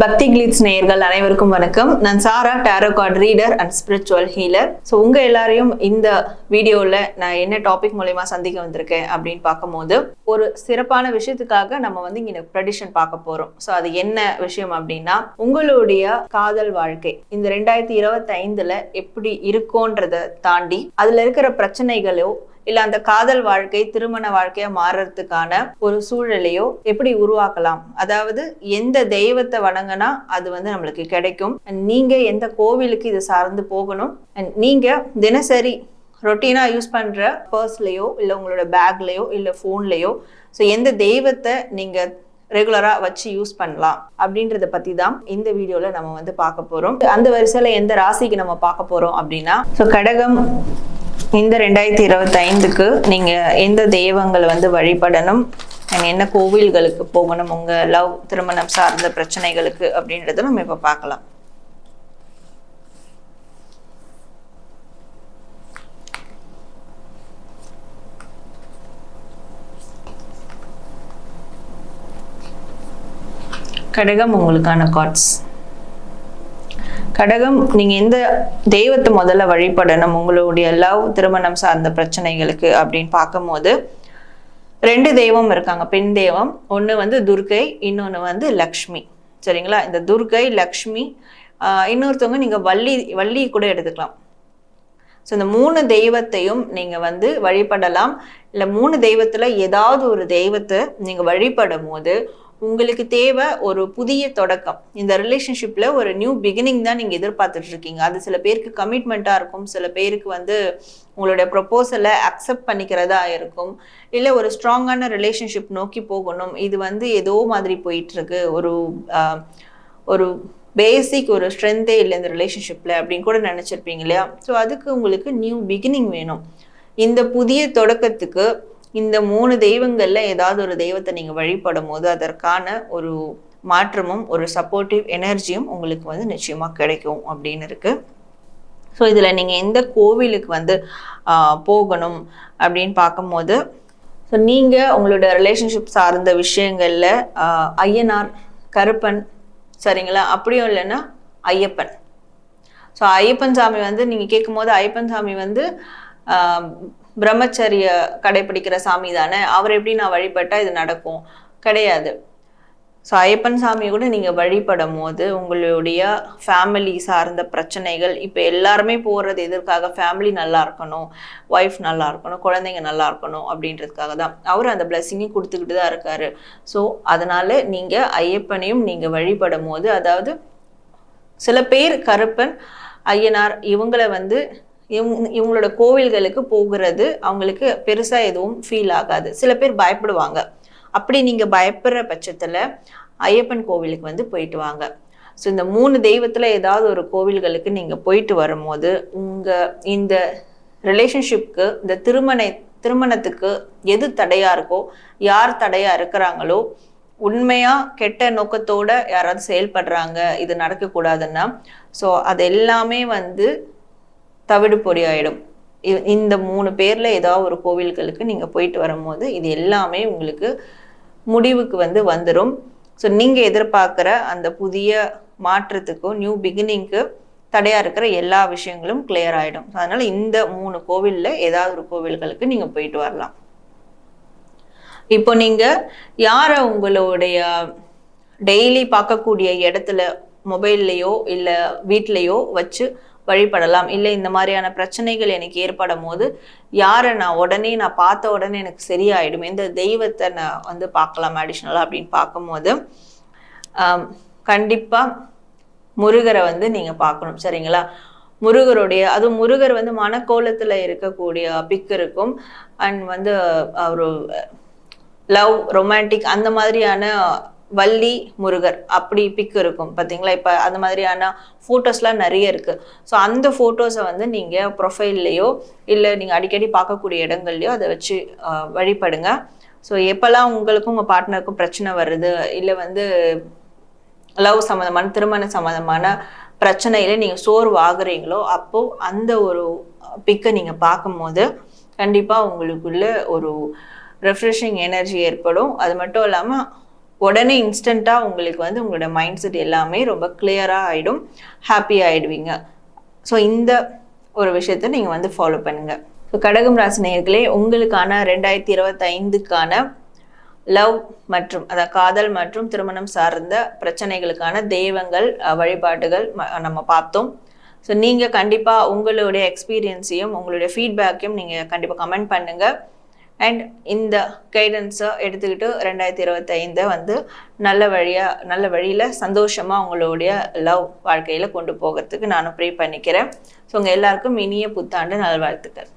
பக்தி கிளீட்ஸ் நேயர்கள் அனைவருக்கும் வணக்கம். நான் Sara tarot card reader and spiritual healer so உங்கள் எல்லாரையும் இந்த வீடியோவில் நான் என்ன டாபிக் மூலயமா சந்திக்க வந்திருக்கேன் அப்படின்னு பார்க்கும்போது ஒரு சிறப்பான விஷயத்துக்காக நம்ம வந்து இங்கே ப்ரெடிஷன் பார்க்க போகிறோம் ஸோ அது என்ன விஷயம் அப்படின்னா உங்களுடைய காதல் வாழ்க்கை. இந்த ரெண்டாயிரத்தி இருபத்தி ஐந்தில் எப்படி இருக்கோன்றதை தாண்டி அதில் இருக்கிற பிரச்சனைகளோ இல்ல அந்த காதல் வாழ்க்கை திருமண வாழ்க்கையா மாறுறதுக்கான ஒரு சூழலையோ எப்படி உருவாக்கலாம்? அதாவது எந்த தெய்வத்தை வணங்கினா அது வந்து நம்மளுக்கு கிடைக்கும். And நீங்க எந்த கோவிலுக்கு இது சார்ந்து போகணும்? அண்ட் நீங்க தினசரி ரொட்டீனா யூஸ் பண்ற பர்ஸ்லயோ இல்ல உங்களோட பேக்லயோ இல்ல போன்லயோ ஸோ எந்த தெய்வத்தை நீங்க ரெகுலரா வச்சு யூஸ் பண்ணலாம் அப்படின்றத பத்தி தான் இந்த வீடியோல நம்ம வந்து பார்க்க போறோம். அந்த வரிசையில எந்த ராசிக்கு நம்ம பார்க்க போறோம் அப்படின்னா ஸோ கடகம் இந்த ரெண்டாயிரத்தி இருபத்தி ஐந்துக்கு நீங்க எந்த தெய்வங்களை வந்து வழிபடணும்? And என்ன கோவில்களுக்கு போகணும்? உங்க லவ் திருமணம் சார்ந்த பிரச்சனைகளுக்கு அப்படின்றத நம்ம இப்ப பார்க்கலாம். கடகம் உங்களுக்கான கார்ட்ஸ் கடகம் நீங்க எந்த தெய்வத்தை முதல்ல வழிபடணும் உங்களுடைய லவ் திருமணம் சார்ந்த பிரச்சனைகளுக்கு அப்படின்னு பார்க்கும்போது ரெண்டு தெய்வம் இருக்காங்க. பெண் தெய்வம் ஒன்று வந்து துர்கை இன்னொன்று வந்து லக்ஷ்மி. சரிங்களா? இந்த துர்கை லக்ஷ்மி இன்னொருத்தவங்க நீங்கள் வள்ளி வள்ளி கூட எடுத்துக்கலாம். ஸோ இந்த மூணு தெய்வத்தையும் நீங்கள் வந்து வழிபடலாம். இல்லை மூணு தெய்வத்தில் ஏதாவது ஒரு தெய்வத்தை நீங்கள் வழிபடும் போது உங்களுக்கு தேவை ஒரு புதிய தொடக்கம். இந்த ரிலேஷன்ஷிப்பில் ஒரு நியூ பிகினிங் தான் நீங்கள் எதிர்பார்த்துட்டு இருக்கீங்க அது சில பேருக்கு கமிட்மெண்ட்டாக இருக்கும். சில பேருக்கு வந்து உங்களுடைய ப்ரொப்போசலை அக்செப்ட் பண்ணிக்கிறதா இருக்கும். இல்லை ஒரு ஸ்ட்ராங்கான ரிலேஷன்ஷிப் நோக்கி போகணும். இது வந்து ஏதோ மாதிரி போயிட்டுருக்கு ஒரு ஒரு பேசிக் ஒரு ஸ்ட்ரென்த்தே இல்லை இந்த ரிலேஷன்ஷிப்பில் அப்படின்னு கூட நினச்சிருப்பீங்க இல்லையா? ஸோ அதுக்கு உங்களுக்கு நியூ பிகினிங் வேணும். இந்த புதிய தொடக்கத்துக்கு இந்த மூணு தெய்வங்கள்ல ஏதாவது ஒரு தெய்வத்தை நீங்க வழிபடும் போது அதற்கான ஒரு மாற்றமும் ஒரு சப்போர்ட்டிவ் எனர்ஜியும் உங்களுக்கு வந்து நிச்சயமா கிடைக்கும் அப்படின்னு இருக்கு. ஸோ இதில் நீங்கள் எந்த கோவிலுக்கு வந்து போகணும் அப்படின்னு பார்க்கும்போது ஸோ நீங்கள் உங்களோட ரிலேஷன்ஷிப் சார்ந்த விஷயங்களில் ஐயனார் கருப்பன் சரிங்களா? அப்படியும் இல்லைன்னா ஐயப்பன். ஸோ ஐயப்பன் சாமி வந்து நீங்கள் கேட்கும்போது ஐயப்பன் சாமி வந்து பிரம்மச்சரிய கடைபிடிக்கிற சாமி தானே? அவர் எப்படி நான் வழிபட்டா இது நடக்கும்? கிடையாது. ஸோ ஐயப்பன் சாமியை கூட நீங்கள் வழிபடும் போது உங்களுடைய ஃபேமிலி சார்ந்த பிரச்சனைகள் இப்போ எல்லாருமே போகிறது எதற்காக? ஃபேமிலி நல்லா இருக்கணும் ஒய்ஃப் நல்லா இருக்கணும் குழந்தைங்க நல்லா இருக்கணும் அப்படின்றதுக்காக தான். அவர் அந்த பிளெஸ்ஸிங்கையும் கொடுத்துக்கிட்டு தான் இருக்காரு. ஸோ அதனால நீங்கள் ஐயப்பனையும் நீங்கள் வழிபடும் போது அதாவது சில பேர் கருப்பன் ஐயனார் இவங்களை வந்து இவங்க இவங்களோட கோவில்களுக்கு போகிறது அவங்களுக்கு பெருசாக எதுவும் ஃபீல் ஆகாது. சில பேர் பயப்படுவாங்க. அப்படி நீங்கள் பயப்படுற பட்சத்தில் ஐயப்பன் கோவிலுக்கு வந்து போயிட்டு வாங்க. ஸோ இந்த மூணு தெய்வத்தில் ஏதாவது ஒரு கோவில்களுக்கு நீங்கள் போயிட்டு வரும்போது உங்கள் இந்த ரிலேஷன்ஷிப்க்கு இந்த திருமண திருமணத்துக்கு எது தடையாக இருக்கோ யார் தடையாக இருக்கிறாங்களோ உண்மையாக கெட்ட நோக்கத்தோடு யாராவது செயல்படுறாங்க இது நடக்கக்கூடாதுன்னா ஸோ அது எல்லாமே வந்து தவிடு பொடி ஆயிடும். இ- இந்த மூணு பேர்ல ஏதாவது ஒரு கோவில்களுக்கு நீங்க போயிட்டு வரும்போது இது எல்லாமே உங்களுக்கு முடிவுக்கு வந்து வந்துடும் ஸோ நீங்க எதிர்பார்க்குற அந்த புதிய மாற்றத்துக்கும் நியூ பிகினிங்க்கு தடையா இருக்கிற எல்லா விஷயங்களும் கிளியர் ஆயிடும். அதனால் அதனால இந்த மூணு கோவில்ல ஏதாவது ஒரு கோவில்களுக்கு நீங்க போயிட்டு வரலாம். இப்போ நீங்க யாரை உங்களுடைய டெய்லி பார்க்கக்கூடிய இடத்துல மொபைல்லையோ இல்லை வீட்லேயோ வச்சு வழிபடலாம். இல்லை இந்த மாதிரியான பிரச்சனைகள் எனக்கு ஏற்படும் போது யாரை நான் உடனே நான் பார்த்த உடனே எனக்கு சரியாயிடும் எந்த தெய்வத்தை நான் வந்து பார்க்கலாம் அடிஷ்னலாக அப்படின்னு பார்க்கும்போது கண்டிப்பாக கண்டிப்பா முருகரை வந்து நீங்கள் பார்க்கணும். சரிங்களா? முருகருடைய அதுவும் முருகர் வந்து மனக்கோலத்துல இருக்கக்கூடிய பிக்கருக்கும் அண்ட் வந்து ஒரு லவ் ரொமான்டிக் அந்த மாதிரியான வள்ளி முருகர் அப்படி பிக் இருக்கும். பார்த்தீங்களா இப்போ அந்த மாதிரியான ஃபோட்டோஸ்லாம் நிறைய இருக்கு. ஸோ அந்த ஃபோட்டோஸை வந்து நீங்கள் ப்ரொஃபைல்லையோ இல்லை நீங்கள் அடிக்கடி பார்க்கக்கூடிய இடங்கள்லையோ அதை வச்சு வழிபடுங்க. ஸோ எப்போல்லாம் உங்களுக்கும் உங்கள் பார்ட்னருக்கும் பிரச்சனை வருது இல்லை வந்து லவ் சம்மந்தமான திருமண சம்மந்தமான பிரச்சனையில நீங்கள் சோர்வு ஆகுறீங்களோ அப்போ அந்த ஒரு பிக்கை நீங்கள் பார்க்கும்போது கண்டிப்பாக உங்களுக்குள்ள ஒரு ரெஃப்ரெஷிங் எனர்ஜி ஏற்படும். அது மட்டும் இல்லாமல் உடனே இன்ஸ்டண்ட்டாக உங்களுக்கு வந்து உங்களோட மைண்ட் செட் எல்லாமே ரொம்ப கிளியராக ஆகிடும் ஹாப்பி ஆகிடுவீங்க ஸோ இந்த ஒரு விஷயத்த நீங்கள் வந்து ஃபாலோ பண்ணுங்கள் ஸோ கடகம் ராசி நேயர்களே உங்களுக்கான ரெண்டாயிரத்தி இருபத்தைந்துக்கான லவ் மற்றும் அதாவது காதல் மற்றும் திருமணம் சார்ந்த பிரச்சனைகளுக்கான தெய்வங்கள் வழிபாட்டுகள் வழிபாடுகள் ம- நம்ம பார்த்தோம். ஸோ நீங்கள் கண்டிப்பாக உங்களுடைய எக்ஸ்பீரியன்ஸையும் உங்களுடைய ஃபீட்பேக்கையும் நீங்கள் கண்டிப்பாக கமெண்ட் பண்ணுங்கள் அண்ட் இந்த கைடன்ஸை எடுத்துக்கிட்டு ரெண்டாயிரத்தி இருபத்தைந்தை வந்து நல்ல வழியாக நல்ல வழியில் சந்தோஷமாக உங்களுடைய லவ் வாழ்க்கையில் கொண்டு போகிறதுக்கு நானும் ப்ரே பண்ணிக்கிறேன். ஸோ உங்கள் எல்லாருக்கும் இனிய புத்தாண்டு நல்வாழ்த்துக்கள்.